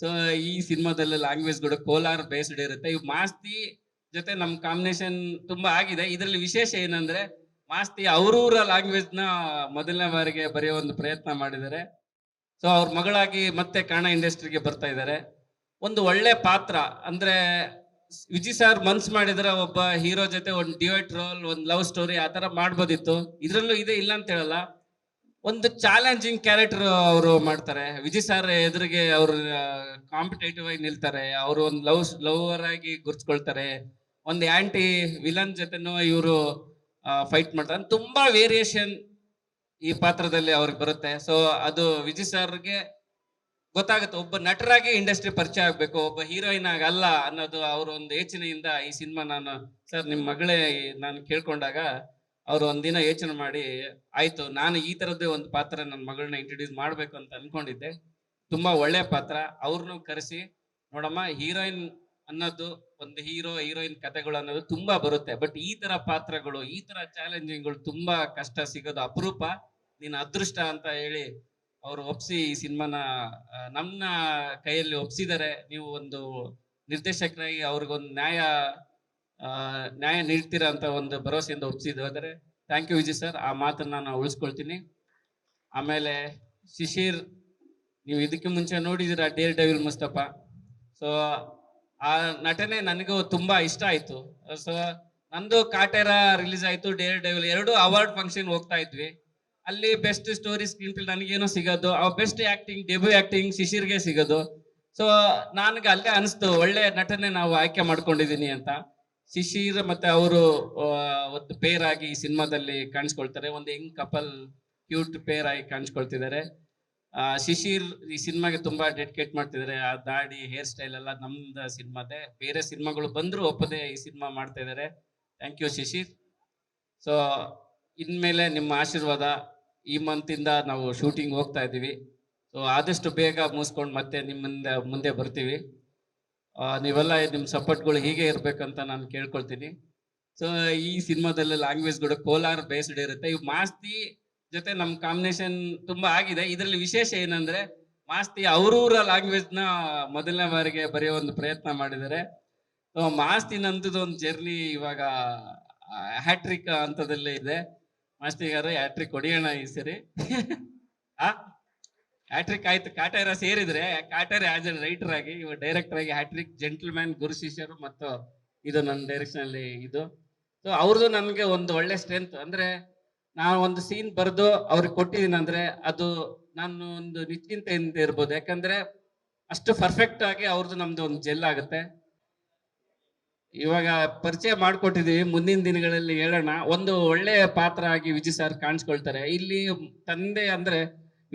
So ಈ ಸಿನಿಮಾದಲ್ಲಿ language ಕೂಡ ಕೋಲಾರ್ ಬೇಸ್ಡ್ ಇರುತ್ತೆ. ಇವು ಮಾಸ್ತಿ ಜೊತೆ ನಮ್ ಕಾಂಬಿನೇಷನ್ ತುಂಬಾ ಆಗಿದೆ. ಇದರಲ್ಲಿ ವಿಶೇಷ ಏನಂದ್ರೆ, ಮಾಸ್ತಿ ಅವರೂರ ಲ್ಯಾಂಗ್ವೇಜ್ನ ಮೊದಲನೇ ಬಾರಿಗೆ ಬರೆಯೋ ಒಂದು ಪ್ರಯತ್ನ ಮಾಡಿದ್ದಾರೆ. ಸೊ ಅವ್ರ ಮಗಳಾಗಿ ಮತ್ತೆ ಕನ್ನಡ ಇಂಡಸ್ಟ್ರಿಗೆ ಬರ್ತಾ ಇದ್ದಾರೆ. ಒಂದು ಒಳ್ಳೆ ಪಾತ್ರ, ಅಂದ್ರೆ ವಿಜಿ ಸರ್ ಮನ್ಸ್ ಮಾಡಿದ್ರೆ ಒಬ್ಬ ಹೀರೋ ಜೊತೆ ಒಂದು ಡಿವೈಟ್ ರೋಲ್ ಒಂದು ಲವ್ ಸ್ಟೋರಿ ಆ ತರ ಮಾಡ್ಬೋದಿತ್ತು. ಇದ್ರಲ್ಲೂ ಇದೆ ಇಲ್ಲ ಅಂತ ಹೇಳಲ್ಲ. ಒಂದು ಚಾಲೆಂಜಿಂಗ್ ಕ್ಯಾರೆಕ್ಟರ್ ಅವರು ಮಾಡ್ತಾರೆ. ವಿಜಯ್ ಸರ್ ಎದುರಿಗೆ ಅವರು ಕಾಂಪಿಟೇಟಿವ್ ಆಗಿ ನಿಲ್ತಾರೆ. ಅವರು ಒಂದು ಲವ್ ಲವರ್ ಆಗಿ ಗುರ್ಸ್ಕೊಳ್ತಾರೆ ಒಂದು ಆಂಟಿ ವಿಲನ್ ಜೊತೆನೂ ಇವರು ಫೈಟ್ ಮಾಡ್ತಾರೆ. ತುಂಬಾ ವೇರಿಯೇಷನ್ ಈ ಪಾತ್ರದಲ್ಲಿ ಅವ್ರಿಗೆ ಬರುತ್ತೆ. ಸೊ ಅದು ವಿಜಯ್ ಸರ್ಗೆ ಗೊತ್ತಾಗುತ್ತೆ. ಒಬ್ಬ ನಟರಾಗಿ ಇಂಡಸ್ಟ್ರಿ ಪರಿಚಯ ಆಗ್ಬೇಕು, ಒಬ್ಬ ಹೀರೋಯಿನ್ ಆಗಲ್ಲ ಅನ್ನೋದು ಅವ್ರ ಒಂದು ಯೋಚನೆಯಿಂದ ಈ ಸಿನಿಮಾ ನಾನು ಸರ್ ನಿಮ್ಮ ಮಗಳೇ ನಾನು ಕೇಳ್ಕೊಂಡಾಗ ಅವ್ರು ಒಂದಿನ ಯೋಚನೆ ಮಾಡಿ, ಆಯ್ತು, ನಾನು ಈ ತರದ್ದೇ ಒಂದು ಪಾತ್ರ ನನ್ನ ಮಗಳನ್ನ ಇಂಟ್ರೊಡ್ಯೂಸ್ ಮಾಡ್ಬೇಕು ಅಂತ ಅನ್ಕೊಂಡಿದ್ದೆ. ತುಂಬಾ ಒಳ್ಳೆ ಪಾತ್ರ. ಅವ್ರನ್ನೂ ಕರೆಸಿ, ನೋಡಮ್ಮ, ಹೀರೋಯಿನ್ ಅನ್ನೋದು ಒಂದು ಹೀರೋ, ಹೀರೋಯಿನ್ ಕಥೆಗಳು ಅನ್ನೋದು ತುಂಬಾ ಬರುತ್ತೆ. ಬಟ್ ಈ ತರ ಪಾತ್ರಗಳು, ಈ ತರ ಚಾಲೆಂಜಿಂಗ್ಗಳು ತುಂಬಾ ಕಷ್ಟ, ಸಿಗೋದು ಅಪರೂಪ. ನೀನ್ ಅದೃಷ್ಟ ಅಂತ ಹೇಳಿ ಅವರು ಒಪ್ಸಿ ಈ ಸಿನಿಮಾನ ನಮ್ಮ ಕೈಯಲ್ಲಿ ಒಪ್ಸಿದ್ದಾರೆ ನೀವು ಒಂದು ನಿರ್ದೇಶಕರಾಗಿ ಅವ್ರಿಗೊಂದು ನ್ಯಾಯ ನ್ಯಾಯ ನೀಡ್ತೀರಾ ಅಂತ ಒಂದು ಭರವಸೆಯಿಂದ ಒಪ್ಪಿಸಿದ್ದು ಆದರೆ ಥ್ಯಾಂಕ್ ಯು ವಿಜಯ್ ಸರ್. ಆ ಮಾತನ್ನ ನಾನು ಉಳಿಸ್ಕೊಳ್ತೀನಿ. ಆಮೇಲೆ ಶಿಶಿರ್, ನೀವು ಇದಕ್ಕೆ ಮುಂಚೆ ನೋಡಿದಿರ ಡೇರ್ ಡೆವಿಲ್ ಮುಸ್ತಫ. ಸೊ ಆ ನಟನೆ ನನಗೂ ತುಂಬಾ ಇಷ್ಟ ಆಯ್ತು. ಸೊ ನಂದು ಕಾಟೇರ ರಿಲೀಸ್ ಆಯ್ತು ಡೇರ್ ಡೆವಿಲ್. ಎರಡು ಅವಾರ್ಡ್ ಫಂಕ್ಷನ್ ಹೋಗ್ತಾ ಇದ್ವಿ. ಅಲ್ಲಿ ಬೆಸ್ಟ್ ಸ್ಟೋರಿ ಸ್ಕ್ರೀನ್ ಪ್ಲೇ ನನಗೇನೋ ಸಿಗೋದು. ಆ ಬೆಸ್ಟ್ ಆಕ್ಟಿಂಗ್ ಡೆಬ್ಯೂ ಆಕ್ಟಿಂಗ್ ಶಿಶಿರ್ಗೆ ಸಿಗೋದು. ಸೊ ನನಗೆ ಅಲ್ಲೇ ಅನಿಸ್ತು, ಒಳ್ಳೆ ನಟನೆ ನಾವು ಆಯ್ಕೆ ಮಾಡ್ಕೊಂಡಿದ್ದೀನಿ ಅಂತ. ಶಿಶಿರ್ ಮತ್ತೆ ಅವರು ಒಂದು ಪೇರ್ ಆಗಿ ಈ ಸಿನಿಮಾದಲ್ಲಿ ಕಾಣಿಸ್ಕೊಳ್ತಾರೆ. ಒಂದು ಯಂಗ್ ಕಪಲ್ ಕ್ಯೂಟ್ ಪೇರ್ ಆಗಿ ಕಾಣಿಸ್ಕೊಳ್ತಿದ್ದಾರೆ. ಶಿಶಿರ್ ಈ ಸಿನಿಮಾಗೆ ತುಂಬಾ ಡೆಡಿಕೇಟ್ ಮಾಡ್ತಿದ್ದಾರೆ. ಆ ದಾಡಿ ಹೇರ್ ಸ್ಟೈಲ್ ಎಲ್ಲ ನಮ್ದ ಸಿನಿಮಾದೆ. ಬೇರೆ ಸಿನಿಮಾಗಳು ಬಂದ್ರು ಒಪ್ಪದೆ ಈ ಸಿನಿಮಾ ಮಾಡ್ತಾ ಇದ್ದಾರೆ. Thank you Shishir. ಸೊ ಇನ್ಮೇಲೆ ನಿಮ್ಮ ಆಶೀರ್ವಾದ, ಈ ಮಂತ್ ಇಂದ ನಾವು ಶೂಟಿಂಗ್ ಹೋಗ್ತಾ ಇದ್ದೀವಿ. ಸೊ ಆದಷ್ಟು ಬೇಗ ಮುಗಿಸ್ಕೊಂಡು ಮತ್ತೆ ನಿಮ್ಮಿಂದ ಮುಂದೆ ಬರ್ತೀವಿ. ನೀವೆಲ್ಲ ನಿಮ್ಮ ಸಪೋರ್ಟ್ಗಳು ಹೀಗೆ ಇರಬೇಕಂತ ನಾನು ಕೇಳ್ಕೊಳ್ತೀನಿ. ಸೊ ಈ ಸಿನಿಮಾದಲ್ಲಿ ಲ್ಯಾಂಗ್ವೇಜ್ ಕೂಡ ಕೋಲಾರ ಬೇಸ್ಡ್ ಇರುತ್ತೆ. ಇವು ಮಾಸ್ತಿ ಜೊತೆ ನಮ್ಮ ಕಾಂಬಿನೇಷನ್ ತುಂಬಾ ಆಗಿದೆ. ಇದರಲ್ಲಿ ವಿಶೇಷ ಏನಂದ್ರೆ, ಮಾಸ್ತಿ ಅವರೂರ ಲ್ಯಾಂಗ್ವೇಜ್ನ ಮೊದಲನೇ ಬಾರಿಗೆ ಬರೆಯೋ ಒಂದು ಪ್ರಯತ್ನ ಮಾಡಿದ್ದಾರೆ. ಸೊ ಮಾಸ್ತಿ ನಂತದ ಒಂದು ಜರ್ನಿ ಇವಾಗ ಹ್ಯಾಟ್ರಿಕ್ ಹಂತದಲ್ಲೇ ಇದೆ. ಮಾಸ್ತಿಗಾರ ಹ್ಯಾಟ್ರಿಕ್ ಹೊಡಿಯೋಣ ಈ ಸರಿ. ಆ? ಹ್ಯಾಟ್ರಿಕ್ ಆಯ್ತು. ಕಾಟೇರ ಸೇರಿದ್ರೆ ಕಾಟೇರ ಆಸ್ ಎ ರೈಟರ್ ಆಗಿ, ಇವ ಡೈರೆಕ್ಟರ್ ಆಗಿ ಹ್ಯಾಟ್ರಿಕ್ ಜೆಂಟಲ್ಮ್ಯಾನ್ ಗುರು ಶಿಷ್ಯರು ಮತ್ತು ಇದು ನನ್ನ ಡೈರೆಕ್ಷನ್ ಅಲ್ಲಿ ಇದು. ಸೊ ಅವ್ರದ್ದು ನನಗೆ ಒಂದು ಒಳ್ಳೆ ಸ್ಟ್ರೆಂತ್ ಅಂದ್ರೆ ನಾನು ಒಂದು ಸೀನ್ ಬರೆದು ಅವ್ರಿಗೆ ಕೊಟ್ಟಿದ್ದೀನಿ ಅಂದ್ರೆ ಅದು ನಾನು ಒಂದು ನಿಶ್ಚಿಂತೆಯಿಂದ ಇರ್ಬೋದು. ಯಾಕಂದ್ರೆ ಅಷ್ಟು ಪರ್ಫೆಕ್ಟ್ ಆಗಿ ಅವ್ರದ್ದು ನಮ್ದು ಒಂದು ಜೆಲ್ ಆಗುತ್ತೆ. ಇವಾಗ ಪರಿಚಯ ಮಾಡ್ಕೊಟ್ಟಿದೀವಿ. ಮುಂದಿನ ದಿನಗಳಲ್ಲಿ ಹೇಳೋಣ. ಒಂದು ಒಳ್ಳೆಯ ಪಾತ್ರ ಆಗಿ ವಿಜಯ್ ಸರ್ ಕಾಣಿಸ್ಕೊಳ್ತಾರೆ. ಇಲ್ಲಿ ತಂದೆ ಅಂದ್ರೆ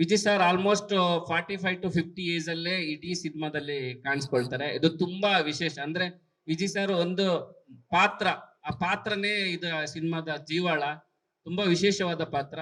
Vijay sir almost forty five to fifty age ಅಲ್ಲೇ ಇಡೀ ಸಿನಿಮಾದಲ್ಲಿ ಕಾಣಿಸ್ಕೊಳ್ತಾರೆ. ಇದು ತುಂಬಾ ವಿಶೇಷ. ಅಂದ್ರೆ ವಿಜಯ್ ಸರ್ ಒಂದು ಪಾತ್ರ, ಆ ಪಾತ್ರನೇ ಇದು ಸಿನಿಮಾದ ಜೀವಾಳ. ತುಂಬಾ ವಿಶೇಷವಾದ ಪಾತ್ರ.